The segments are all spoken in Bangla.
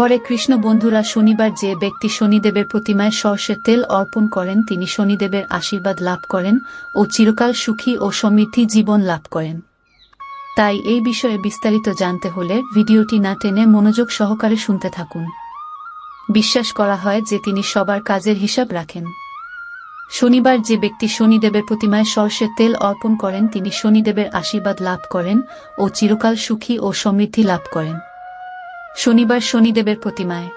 হরে কৃষ্ণ বন্ধুরা, শনিবার যে ব্যক্তি শনিদেবের প্রতিমায় সর্ষের তেল অর্পণ করেন, তিনি শনিদেবের আশীর্বাদ লাভ করেন ও চিরকাল সুখী ও সমৃদ্ধি জীবন লাভ করেন। তাই এই বিষয়ে বিস্তারিত জানতে হলে ভিডিওটি না টেনে মনোযোগ সহকারে শুনতে থাকুন। বিশ্বাস করা হয় যে তিনি সবার কাজের হিসাব রাখেন। শনিবার যে ব্যক্তি শনিদেবের প্রতিমায় সর্ষের তেল অর্পণ করেন, তিনি শনিদেবের আশীর্বাদ লাভ করেন ও চিরকাল সুখী ও সমৃদ্ধি লাভ করেন। শনিবার শনিদেবের প্রতিমায়।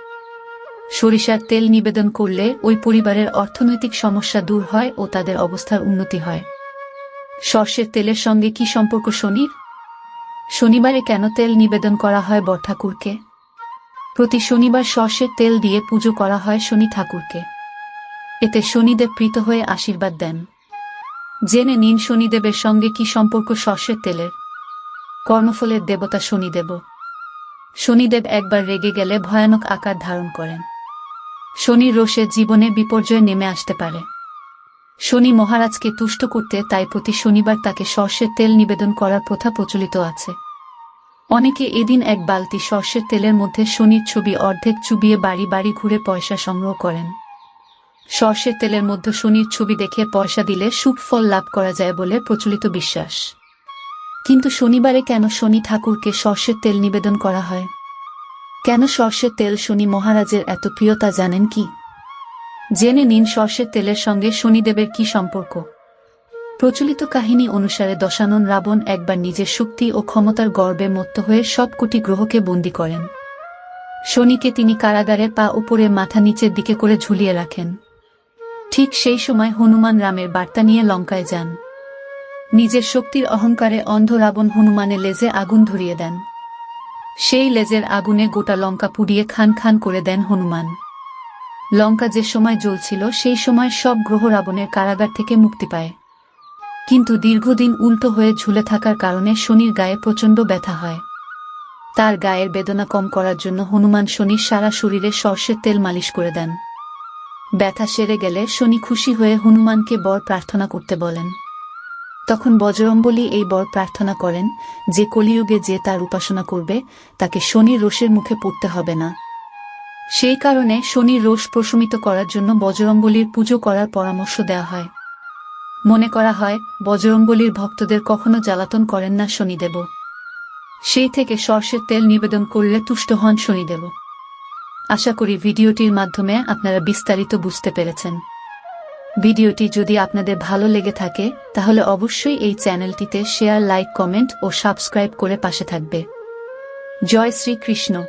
সরিষার তেল নিবেদন করলে ওই পরিবারের অর্থনৈতিক সমস্যা দূর হয় ও তাদের অবস্থার উন্নতি হয়। সর্ষের তেলের সঙ্গে কি সম্পর্ক শনির? শনিবারে কেন তেল নিবেদন করা হয় বর ঠাকুরকে? প্রতি শনিবার সর্ষের তেল দিয়ে পুজো করা হয় শনি ঠাকুরকে। এতে শনিদেব প্রীত হয়ে আশীর্বাদ দেন। জেনে নিন শনিদেবের সঙ্গে কি সম্পর্ক সর্ষের তেলের। কর্মফলের দেবতা শনিদেব শনিদেব একবার রেগে গেলে ভয়ানক আকার ধারণ করেন। শনির রোষে জীবনে বিপর্যয় নেমে আসতে পারে। শনি মহারাজকে তুষ্ট করতে তাই প্রতি শনিবার তাকে সর্ষের তেল নিবেদন করার প্রথা প্রচলিত আছে। অনেকে এদিন এক বালতি সর্ষের তেলের মধ্যে শনির ছবি অর্ধেক চুবিয়ে বাড়ি বাড়ি ঘুরে পয়সা সংগ্রহ করেন। সর্ষের তেলের মধ্যে শনির ছবি দেখে পয়সা দিলে সুখ ফল লাভ করা যায় বলে প্রচলিত বিশ্বাস। কিন্তু শনিবারে কেন শনি ঠাকুরকে সর্ষের তেল নিবেদন করা হয়? কেন সর্ষের তেল শনি মহারাজের এত প্রিয়তা জানেন কি? জেনে নিন সর্ষের তেলের সঙ্গে শনিদেবের কি সম্পর্ক। প্রচলিত কাহিনী অনুসারে দশানন রাবণ একবার নিজের শক্তি ও ক্ষমতার গর্বে মত্ত হয়ে সব কোটি গ্রহকে বন্দি করেন। শনিকে তিনি কারাগারের পা উপরে মাথা নিচের দিকে করে ঝুলিয়ে রাখেন। ঠিক সেই সময় হনুমান রামের বার্তা নিয়ে লঙ্কায় যান। নিজের শক্তির অহংকারে অন্ধ রাবণ হনুমানের লেজে আগুন ধরিয়ে দেন। সেই লেজের আগুনে গোটা লঙ্কা পুড়িয়ে খান খান করে দেন হনুমান। লঙ্কা যে সময় জ্বলছিল, সেই সময় সব গ্রহ রাবণের কারাগার থেকে মুক্তি পায়। কিন্তু দীর্ঘদিন উল্টো হয়ে ঝুলে থাকার কারণে শনির গায়ে প্রচণ্ড ব্যথা হয়। তার গায়ের বেদনা কম করার জন্য হনুমান শনির সারা শরীরে সর্ষের তেল মালিশ করে দেন। ব্যথা সেরে গেলে শনি খুশি হয়ে হনুমানকে বর প্রার্থনা করতে বলেন। তখন বজরম্বলী এই বর প্রার্থনা করেন যে কলিযুগে যে তার উপাসনা করবে, তাকে শনির রোষের মুখে পড়তে হবে না। সেই কারণে শনির রোষ প্রশমিত করার জন্য বজরম্বলীর পুজো করার পরামর্শ দেওয়া হয়। মনে করা হয় বজরঙ্গলির ভক্তদের কখনো জ্বালাতন করেন না শনিদেব সেই থেকে সর্ষের তেল নিবেদন করলে তুষ্ট হন শনিদেব আশা করি ভিডিওটির মাধ্যমে আপনারা বিস্তারিত বুঝতে পেরেছেন। ভিডিওটি যদি আপনাদের ভালো লেগে থাকে, তাহলে অবশ্যই এই চ্যানেলটিতে শেয়ার, লাইক, কমেন্ট ও সাবস্ক্রাইব করে পাশে থাকবে। জয় শ্রী কৃষ্ণ